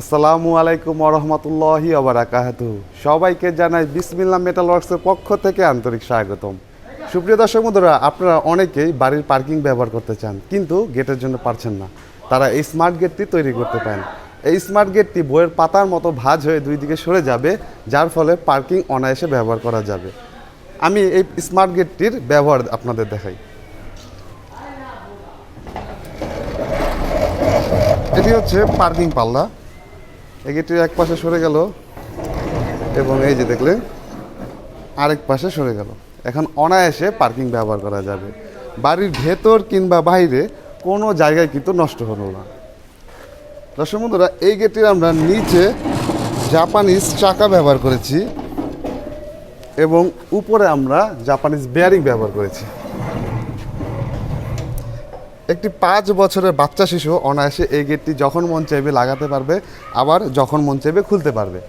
আসসালামু আলাইকুম ওরহমতুল্লাহি আবরাকাহাতু সবাইকে জানাই বিসমিল্লা মেটাল ওয়ার্কসের পক্ষ থেকে আন্তরিক স্বাগতম। সুপ্রিয় দর্শক বন্ধুরা, আপনারা অনেকেই বাড়ির পার্কিং ব্যবহার করতে চান, কিন্তু গেটের জন্য পারছেন না। তারা এই স্মার্ট গেটটি তৈরি করতে পারেন। এই স্মার্ট গেটটি বইয়ের পাতার মতো ভাঁজ হয়ে দুই দিকে সরে যাবে, যার ফলে পার্কিং অনায়াসে ব্যবহার করা যাবে। আমি এই স্মার্ট গেটটির ব্যবহার আপনাদের দেখাই। এটি হচ্ছে পার্কিং পাল্লা। এই গেটটির এক পাশে সরে গেল এবং এই যে দেখলে, আরেক পাশে সরে গেল। এখন অনায়াসে পার্কিং ব্যবহার করা যাবে। বাড়ির ভেতর কিংবা বাইরে কোনো জায়গায় কিন্তু নষ্ট হলো না। দর্শক বন্ধুরা, এই গেটটির আমরা নিচে জাপানিজ চাকা ব্যবহার করেছি এবং উপরে আমরা জাপানিজ বেয়ারিং ব্যবহার করেছি। একটি পাঁচ বছরের বাচ্চা শিশু অনায়াসে এই গেটটি যখন মন চাইবে লাগাতে পারবে, আবার যখন মন চাইবে খুলতে পারবে।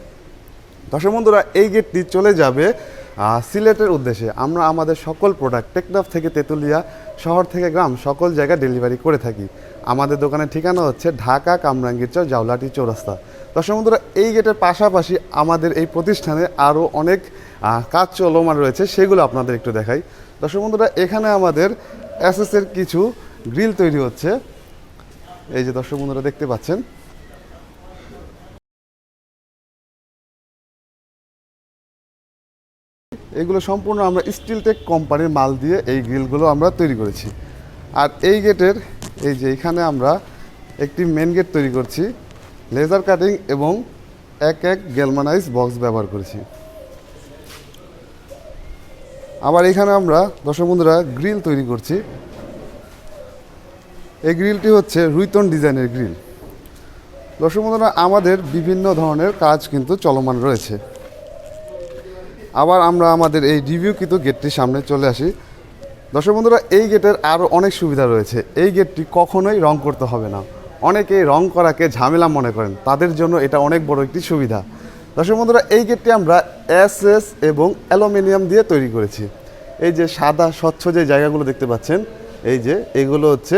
দর্শক বন্ধুরা, এই গেটটি চলে যাবে সিলেটের উদ্দেশ্যে। আমরা আমাদের সকল প্রোডাক্ট টেকনাফ থেকে তেঁতুলিয়া শহর থেকে গ্রাম সকল জায়গায় ডেলিভারি করে থাকি। আমাদের দোকানের ঠিকানা হচ্ছে ঢাকা কামরাঙ্গীর চর, জাউলাটি চৌরাস্তা। দর্শক বন্ধুরা, এই গেটের পাশাপাশি আমাদের এই প্রতিষ্ঠানে আরও অনেক কাজ চলমান রয়েছে, সেগুলো আপনাদের একটু দেখাই। দর্শক বন্ধুরা, এখানে আমাদের এসএসের কিছু গ্রিল তৈরি হচ্ছে। এই যে দর্শক বন্ধুরা দেখতে পাচ্ছেন। এগুলো সম্পূর্ণ আমরা স্টিল টেক কোম্পানির মাল দিয়ে এই গ্রিলগুলো আমরা তৈরি করেছি। আর এই গেটের, এই যে এখানে আমরা একটি মেন গেট তৈরি করছি। লেজার কাটিং এবং এক এক গ্যালমানাইজ বক্স ব্যবহার করেছি। আবার এখানে আমরা, দর্শক বন্ধুরা, গ্রিল তৈরি করছি। এই গ্রিলটি হচ্ছে রুইতন ডিজাইনের গ্রিল। দর্শক বন্ধুরা আমাদের বিভিন্ন ধরনের কাজ কিন্তু চলমান রয়েছে। আবার আমরা আমাদের এই রিভিউ কিন্তু গেটটির সামনে চলে আসি। দর্শক বন্ধুরা এই গেটের আরও অনেক সুবিধা রয়েছে। এই গেটটি কখনোই রং করতে হবে না। অনেকেই রং করাকে ঝামেলা মনে করেন। তাদের জন্য এটা অনেক বড় একটি সুবিধা। দর্শক বন্ধুরা এই গেটটি আমরা এস এস এবং অ্যালুমিনিয়াম দিয়ে তৈরি করেছি। এই যে সাদা স্বচ্ছ যে জায়গাগুলো দেখতে পাচ্ছেন, এই যে এগুলো হচ্ছে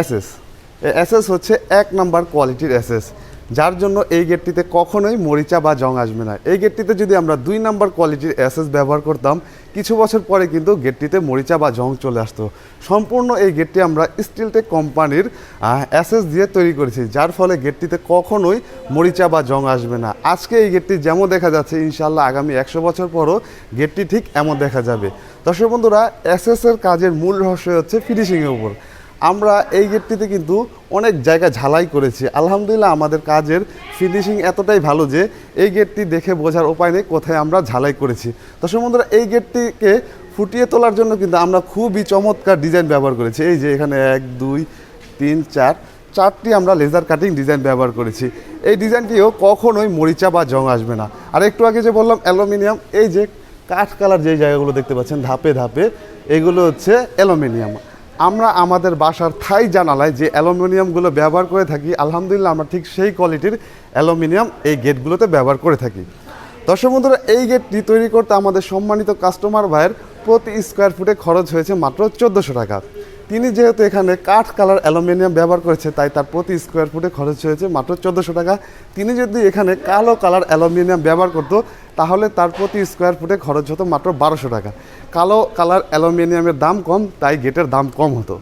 এসএস। অ্যাসেস হচ্ছে এক নাম্বার কোয়ালিটির অ্যাসেস যার জন্য এই গেটটিতে কখনোই মরিচা বা জং আসবে না। এই গেটটিতে যদি আমরা দুই নাম্বার কোয়ালিটির অ্যাসেস ব্যবহার করতাম, কিছু বছর পরে কিন্তু গেটটিতে মরিচা বা জং চলে আসতো। সম্পূর্ণ এই গেটটি আমরা স্টিলটেক কোম্পানির অ্যাসেস দিয়ে তৈরি করেছি, যার ফলে গেটটিতে কখনোই মরিচা বা জং আসবে না। আজকে এই গেটটি যেমন দেখা যাচ্ছে ইনশাল্লাহ আগামী একশো বছর পরও গেটটি ঠিক এমন দেখা যাবে। দর্শক বন্ধুরা অ্যাসেসের কাজের মূল রহস্য হচ্ছে ফিনিশিংয়ের উপর। আমরা এই গেটটিতে কিন্তু অনেক জায়গা ঝালাই করেছি। আলহামদুলিল্লাহ আমাদের কাজের ফিনিশিং এতটাই ভালো যে এই গেটটি দেখে বোঝার উপায় নেই কোথায় আমরা ঝালাই করেছি। দর্শক বন্ধুরা, এই গেটটিকে ফুটিয়ে তোলার জন্য কিন্তু আমরা খুবই চমৎকার ডিজাইন ব্যবহার করেছি। এই যে এখানে এক, দুই, তিন, চার, চারটি আমরা লেজার কাটিং ডিজাইন ব্যবহার করেছি। এই ডিজাইনটিও কখনোই মরিচা বা জং আসবে না। আর একটু আগে যে বললাম, অ্যালুমিনিয়াম, এই যে কাঠ কালার যে জায়গাগুলো দেখতে পাচ্ছেন ধাপে ধাপে, এগুলো হচ্ছে অ্যালুমিনিয়াম। আমরা আমাদের বাসার থাই জানালায় যে অ্যালুমিনিয়ামগুলো ব্যবহার করে থাকি, আলহামদুলিল্লাহ আমরা ঠিক সেই কোয়ালিটির অ্যালুমিনিয়াম এই গেটগুলোতে ব্যবহার করে থাকি। দর্শক বন্ধুরা, এই গেটটি তৈরি করতে আমাদের সম্মানিত কাস্টমার ভাইয়ের প্রতি স্কোয়ার ফুটে খরচ হয়েছে মাত্র চোদ্দোশো টাকা। তিনি যেহেতু এখানে কাঠ কালার অ্যালুমিনিয়াম ব্যবহার করেছে, তাই তার প্রতি স্কোয়ার ফুটে খরচ হয়েছে মাত্র চোদ্দোশো টাকা। তিনি যদি এখানে কালো কালার অ্যালুমিনিয়াম ব্যবহার করতো, তাহলে তার প্রতি স্কোয়ার ফুটে খরচ হতো মাত্র বারোশো টাকা। কালো কালার অ্যালুমিনিয়ামের দাম কম, তাই গেটের দাম কম হতো।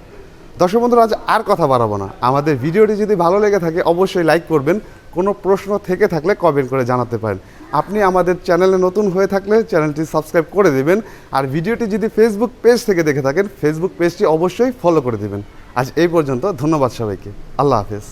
দর্শক বন্ধুরা, আজ আর কথা বাড়াবো না। আমাদের ভিডিওটি যদি ভালো লেগে থাকে, অবশ্যই লাইক করবেন। কোনো প্রশ্ন থেকে থাকলে কমেন্ট করে জানাতে পারেন। আপনি আমাদের চ্যানেলে নতুন হয়ে থাকলে চ্যানেলটি সাবস্ক্রাইব করে দেবেন। আর ভিডিওটি যদি ফেসবুক পেজ থেকে দেখে থাকেন ফেসবুক পেজটি অবশ্যই ফলো করে দেবেন। আজ এই পর্যন্ত, ধন্যবাদ সবাইকে। আল্লাহ হাফেজ।